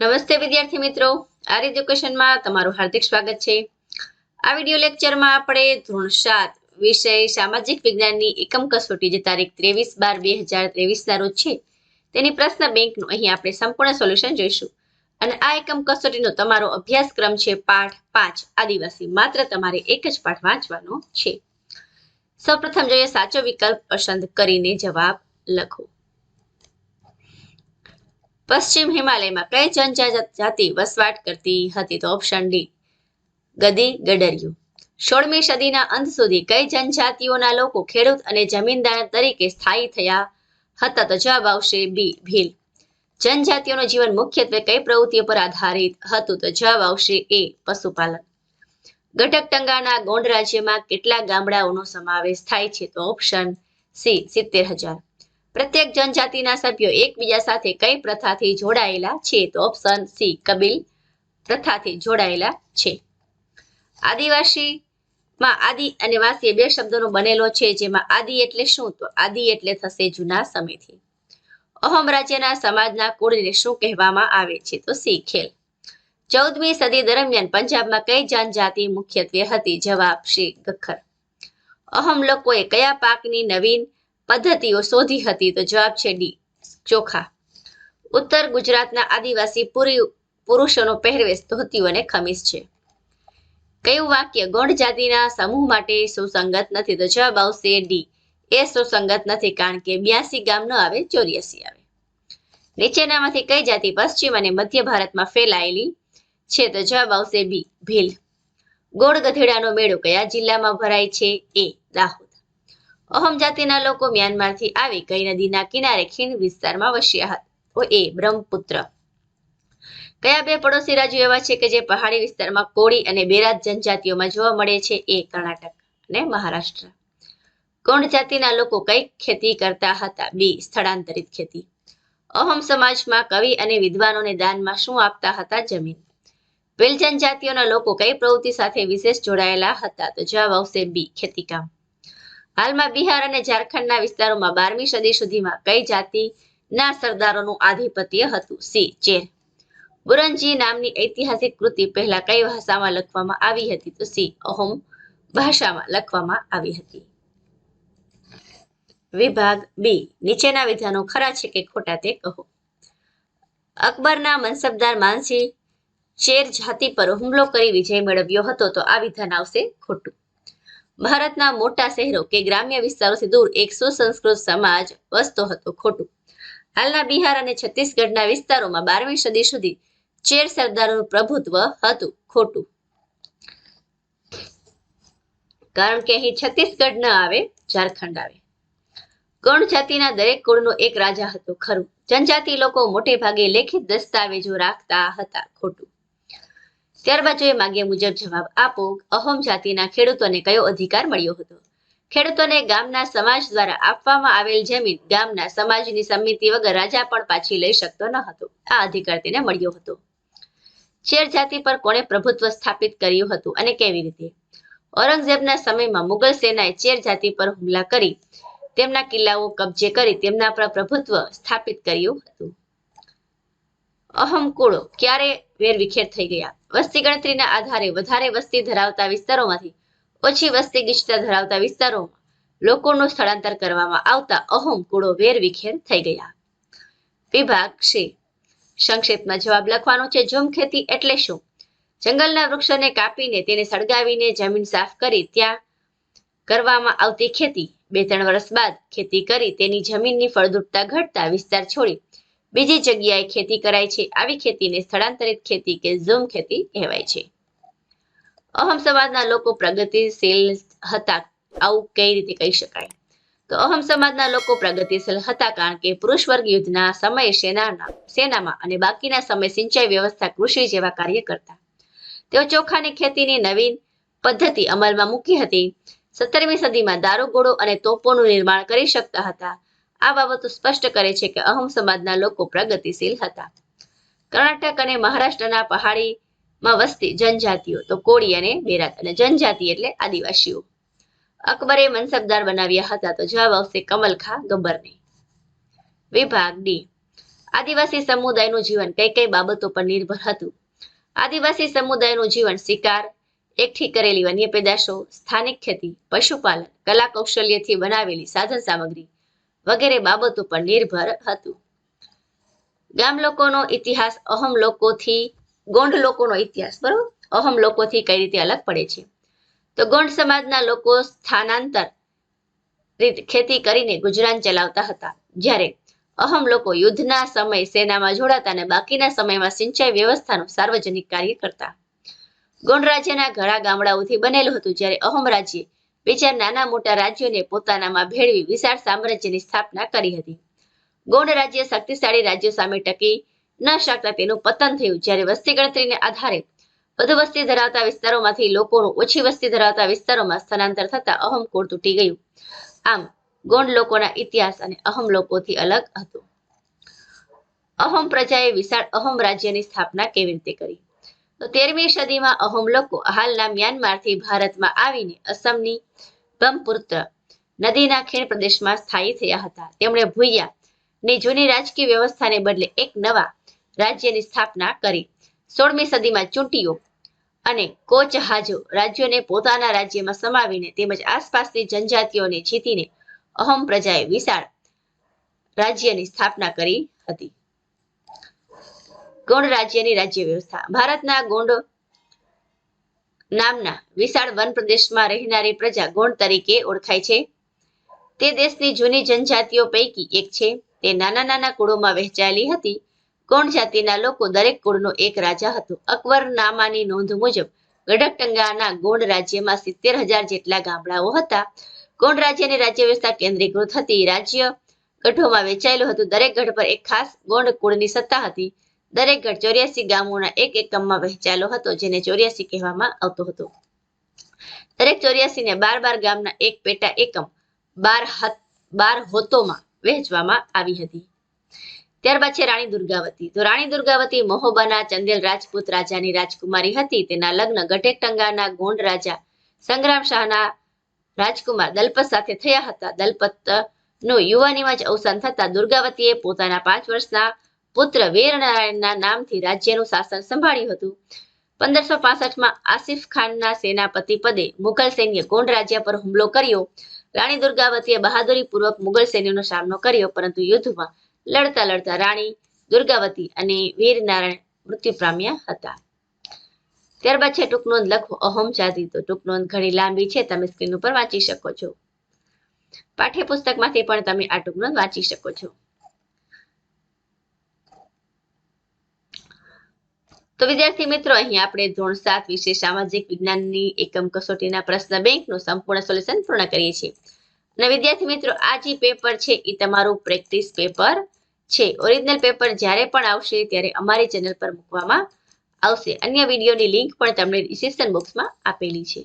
નમસ્તે વિદ્યાર્થી મિત્રો. આર એજ્યુકેશનમાં તમારું હાર્દિક સ્વાગત છે. આ વિડિયો લેક્ચરમાં આપણે ધોરણ સાત વિષય સામાજિક વિજ્ઞાનની એકમ કસોટી જે તારીખ ત્રેવીસ બાર બે હજાર ત્રેવીસના રોજ છે, તેની પ્રશ્ન બેંકનું અહીં આપણે સંપૂર્ણ સોલ્યુશન જોઈશું. અને આ એકમ કસોટીનો તમારો અભ્યાસક્રમ છે પાઠ પાંચ. આદિવાસી માત્ર તમારે એક જ પાઠ વાંચવાનો છે. સૌપ્રથમ જોઈએ સાચો વિકલ્પ પસંદ કરીને જવાબ લખો. પશ્ચિમ હિમાલયમાં કઈ જનજાતિ વસવાટ કરતી હતી તો ઓપ્શન ડી, ગદી ગડરિયું. સોળમી સદીના અંત સુધી કઈ જનજાતિઓના લોકો ખેડૂત અને જમીનદાર તરીકે સ્થાયી થયા હતા તો જવાબ આવશે બી, ભીલ. જનજાતિઓનું જીવન મુખ્યત્વે કઈ પ્રવૃત્તિઓ પર આધારિત હતું તો જવાબ આવશે એ, પશુપાલન. ગઢકટંગાના ગોંડ રાજ્યમાં કેટલા ગામડાઓનો સમાવેશ થાય છે તો ઓપ્શન સી, સિત્તેર હજાર. પ્રત્યેક જનજાતિના સભ્યો એકબીજા સાથે કઈ પ્રથાથી જોડાયેલા છે? તો ઓપ્શન સી કબીલ પ્રથાથી જોડાયેલા છે. આદિવાસીમાં આદિ અને વાસી બે શબ્દોનો બનેલો છે, જેમાં આદિ એટલે શું? તો આદિ એટલે થશે જૂના સમયથી. અહોમ રાજ્યના સમાજના કુળને શું કહેવામાં આવે છે? તો સી, ખેલ. ચૌદમી સદી દરમિયાન પંજાબમાં કઈ જનજાતિ મુખ્યત્વે હતી? જવાબ શ્રી ગખર. અહમ લોકોએ કયા પાકની નવીન પદ્ધતિઓ શોધી હતી તો જવાબ છે ડી, ચોખા. ઉત્તર ગુજરાતના આદિવાસી પુરી, પુરુષોનો પહેરવેશ ધોતીઓ અને ખમીસ છે. કયું વાક્ય ગોંડ જાતિના સમૂહ માટે સુસંગત નથી તો જવાબ આવશે ડી, એ સુસંગત નથી કારણ કે બ્યાસી ગામ ન આવે, ચોર્યાસી આવે. નીચેનામાંથી કઈ જાતિ પશ્ચિમ અને મધ્ય ભારતમાં ફેલાયેલી છે તો જવાબ આવશે બી, ભીલ. ગોળ ગધેડાનો મેળો કયા જિલ્લામાં ભરાય છે? એ, દાહોદ. અહમ જાતિના લોકો મ્યાનમારથી આવી કઈ નદીના કિનારે ખીણ વિસ્તારમાં વસ્યા હતા. એ બ્રહ્મપુત્ર. કયા બે પડોશી રાજ્યો એવા છે કે જે પહાડી વિસ્તારમાં કોળી અને બેરાજ જનજાતિઓમાં જોવા મળે છે એ કર્ણાટક અને મહારાષ્ટ્ર. ગોંડ જાતિના લોકો કઈ ખેતી કરતા હતા. બી, સ્થળાંતરિત ખેતી. અહમ સમાજમાં કવિ અને વિદ્વાનોને દાનમાં શું આપતા હતા? જમીન. ભીલ જનજાતિઓના લોકો કઈ પ્રવૃત્તિ સાથે વિશેષ જોડાયેલા હતા? તો જવાબ આવશે બી, ખેતીકામ. હાલમાં બિહાર અને ઝારખંડના વિસ્તારોમાં બારમી સદી સુધીમાં કઈ જાતિના સરદારોનું આધિપત્ય હતું? C, chair. બુરંજી નામની ઐતિહાસિક કૃતિ પહેલા કઈ ભાષામાં લખવામાં આવી હતી? તો સી, અહોમ ભાષામાં લખવામાં આવી હતી. વિભાગ બી, નીચેના વિધાનો ખરા છે કે ખોટા તે કહો. અકબરના મનસબદાર માનસી ચેર જાતિ પર હુમલો કરી વિજય મેળવ્યો હતો, તો આ વિધાન આવશે ખોટું. ભારતના મોટા શહેરો કે ગ્રામ્ય વિસ્તારોથી દૂર એક સુસંસ્કૃત સમાજ વસતો હતો ખોટું. હાલના બિહાર અને છત્તીસગઢના વિસ્તારોમાં બારમી સદી સુધી ચેર સરદારોનું પ્રભુત્વ હતું ખોટું. કારણ કે અહીં છત્તીસગઢ ન આવે, ઝારખંડ આવે. ગણ જાતિના દરેક કુળનો એક રાજા હતો ખરું. જનજાતિ લોકો મોટે ભાગે લેખિત દસ્તાવેજો રાખતા હતા ખોટું. ત્યારબાદ જોઈએ માગ્યા મુજબ જવાબ આપો, અહોમ જાતિના ખેડૂતોને કયો અધિકાર મળ્યો હતો? ખેડૂતોને ગામના સમાજ દ્વારા આપવામાં આવેલ જમીન ગામના સમાજની સમિતિ વગર રાજા પણ પાછી લઈ શકતો ન હતો. આ અધિકાર તેને મળ્યો હતો. ચેર જાતિ પર કોણે પ્રભુત્વ સ્થાપિત કર્યું હતું અને કેવી રીતે? ઔરંગઝેબના સમયમાં મુગલ સેનાએ ચેર જાતિ પર હુમલા કરી તેમના કિલ્લાઓ કબજે કરી તેમના પર પ્રભુત્વ સ્થાપિત કર્યું હતું. અહમ કુળો ક્યારે વેરવિખેર થઈ ગયા? વસ્તી ગણતરીના આધારે વધારે વસ્તી ધરાવતા વિસ્તારોમાંથી ઓછી વસ્તી ગીચતા ધરાવતા વિસ્તારોમાં લોકોનું સ્થળાંતર કરવામાં આવતા અહોમ કુળો વેરવિખેર થઈ ગયા. વિભાગ છે સંક્ષેપમાં જવાબ લખવાનો છે ઝૂમ ખેતી એટલે શું? જંગલના વૃક્ષોને કાપીને તેને સળગાવીને જમીન સાફ કરી ત્યાં કરવામાં આવતી ખેતી. બે ત્રણ વર્ષ બાદ ખેતી કરી તેની જમીનની ફળદ્રુપતા ઘટતા વિસ્તાર છોડી બીજી જગ્યાએ ખેતી કરાય છે. આવી ખેતીને સ્થળાંતરિત ખેતી કે ઝૂમ ખેતી કહેવાય છે. અહમ સમાજના લોકો પ્રગતિશીલ હતા. આવું કઈ રીતે કહી શકાય? તો અહમ સમાજના લોકો પ્રગતિશીલ હતા કારણ કે પુરુષ વર્ગ યુદ્ધના સમયે સેનાના, સેનામાં અને બાકીના સમય સિંચાઈ વ્યવસ્થા કૃષિ જેવા કાર્ય કરતા. તેઓ ચોખાની ખેતીની નવીન પદ્ધતિ અમલમાં મૂકી હતી. સત્તરમી સદીમાં દારૂગોળો અને તોપોનું નિર્માણ કરી શકતા હતા. આ બાબતો સ્પષ્ટ કરે છે કે અહમ સમાજના લોકો પ્રગતિશીલ હતા. કર્ણાટક અને મહારાષ્ટ્રના પહાડીમાં વસતી જનજાતિઓ તો કોળી અને બેરાત અને જનજાતિ એટલે આદિવાસીઓ. અકબરે મનસબદાર બનાવ્યા હતા તો જવાબ આવશે કમલખા ગબ્બરને. વિભાગ ડી. આદિવાસી સમુદાયનું જીવન કઈ કઈ બાબતો પર નિર્ભર હતું? આદિવાસી સમુદાયનું જીવન શિકાર, એકઠી કરેલી વન્ય પેદાશો, સ્થાનિક ખેતી, પશુપાલન, કલા કૌશલ્યથી બનાવેલી સાધન સામગ્રી વગેરે બાબતો પર નિર્ભર હતું. ગામ લોકોનો ઇતિહાસ અહમ લોકોથી, ગોંડ લોકોનો ઇતિહાસ, બરોબર? અહમ લોકોથી કઈ રીતે અલગ પડે છે? તો ગોંડ સમાજના લોકો સ્થાનાંતર ખેતી કરીને ગુજરાન ચલાવતા હતા. જ્યારે અહમ લોકો યુદ્ધના સમય સેનામાં જોડાતા અને બાકીના સમયમાં સિંચાઈ વ્યવસ્થાનું સાર્વજનિક કાર્ય કરતા. ગોંડ રાજ્યના ઘણા ગામડાઓથી બનેલું હતું જ્યારે અહમ રાજ્ય બીજા નાના મોટા રાજ્યોને પોતાનામાં ભેળવી વિશાળ સામ્રાજ્યની સ્થાપના કરી હતી. ગોંડ રાજ્ય શક્તિશાળી રાજ્યો સામે ટકી ન શકતા તેનું પતન થયું. જ્યારે વસ્તી ગણતરીને આધારે વધુ વસ્તી ધરાવતા વિસ્તારોમાંથી લોકોનું ઓછી વસ્તી ધરાવતા વિસ્તારોમાં સ્થળાંતર થતા અહમ કોડ તૂટી ગયું? આમ ગોંડ લોકોના ઇતિહાસ અને અહમ લોકોથી અલગ હતો. અહમ પ્રજાએ વિશાળ અહમ રાજ્યની સ્થાપના કેવી રીતે કરી? તો તેરમી સદીમાં અહોમ લોકો હાલના મ્યાનમારથી ભારતમાં આવીને અસમની બ્રહ્મપુત્ર નદીના ખીણ પ્રદેશમાં સ્થાયી થયા હતા. તેમણે ભૂયા ની જૂની રાજકીય વ્યવસ્થાને બદલે એક નવા રાજ્યની સ્થાપના કરી. સોળમી સદીમાં ચૂંટીઓ અને કોચ હાજો રાજ્યોને પોતાના રાજ્યમાં સમાવીને તેમજ આસપાસની જનજાતિઓને જીતીને અહમ પ્રજાએ વિશાળ રાજ્યની સ્થાપના કરી હતી. ગોંડ રાજ્યની રાજ્ય વ્યવસ્થા ભારતના ગોંડ નામના વિશાળ વન પ્રદેશમાં રહેનારી પ્રજા ગોંડ તરીકે ઓળખાય છે. તે દેશની જૂની જનજાતિઓ પૈકી એક છે. તે નાના નાના કુળોમાં વહેંચાયેલી હતી. ગોંડ જાતિના લોકો દરેક કુળનો એક રાજા હતો. અકબરનામાની નોંધ મુજબ ગઢકટંગાના ગોંડ રાજ્યમાં સિત્તેર હજાર જેટલા ગામડાઓ હતા. ગોંડ રાજ્યની રાજ્ય વ્યવસ્થા કેન્દ્રીકૃત હતી. રાજ્ય ગઢોમાં વેચાયેલું હતું. દરેક ગઢ પર એક ખાસ ગોંડ કુળની સત્તા હતી. દરેક ગઢ ચોર્યાસી ગામોના એક એકમમાં વહેંચાયેલો હતો, જેને ચોર્યાસી કહેવામાં આવતો હતો. દરેક ચોર્યાસી ને બાર બાર ગામના એક પેટા એકમ બાર બાર હોતોમાં વહેંચવામાં આવી હતી. ત્યારબાદ છે રાણી દુર્ગાવતી. તો રાણી દુર્ગાવતી મહોબાના ચંદેલ રાજપૂત રાજાની રાજકુમારી હતી. તેના લગ્ન ગઢેકટંગાના ગોંડ રાજા સંગ્રામ શાહના રાજકુમાર દલપત સાથે થયા હતા. દલપતનું યુવાનીમાં જ અવસાન થતા દુર્ગાવતીએ પોતાના પાંચ વર્ષના પુત્ર વીરનારાયણના નામથી રાજ્યનું શાસન સંભાળ્યું હતું. પંદરસો પાસઠમાં આસિફ ખાનના સેનાપતિ પદે મુઘલ સૈન્ય ગોંડ રાજ્ય પર હુમલો કર્યો. રાણી દુર્ગાવતીએ બહાદુરી પૂર્વક મુઘલ સૈન્યનો સામનો કર્યો, પરંતુ યુદ્ધમાં લડતા લડતા રાણી દુર્ગાવતી અને વીરનારાયણ મૃત્યુ પામ્યા હતા. ત્યારબાદ છે ટૂંક નોંધ લખો. અહોમ જાતિ તો ટૂંક નોંધ ઘણી લાંબી છે. તમે સ્ક્રીન ઉપર વાંચી શકો છો. પાઠ્યપુસ્તકમાંથી પણ તમે આ ટૂંક નોંધ વાંચી શકો છો. તો વિદ્યાર્થી મિત્રો, અહીં આપણે ધોરણ સાત વિશે સામાજિક વિજ્ઞાનની એકમ કસોટીના પ્રશ્ન બેંકનું સંપૂર્ણ સોલ્યુશન પૂર્ણ કરીએ છીએ. અને વિદ્યાર્થી મિત્રો, આ જે પેપર છે એ તમારું પ્રેક્ટિસ પેપર છે. ઓરિજિનલ પેપર જ્યારે પણ આવશે, ત્યારે અમારી ચેનલ પર મૂકવામાં આવશે. અન્ય વિડીયોની લિંક પણ તમને ડિસ્ક્રિપ્શન બોક્સમાં આપેલી છે.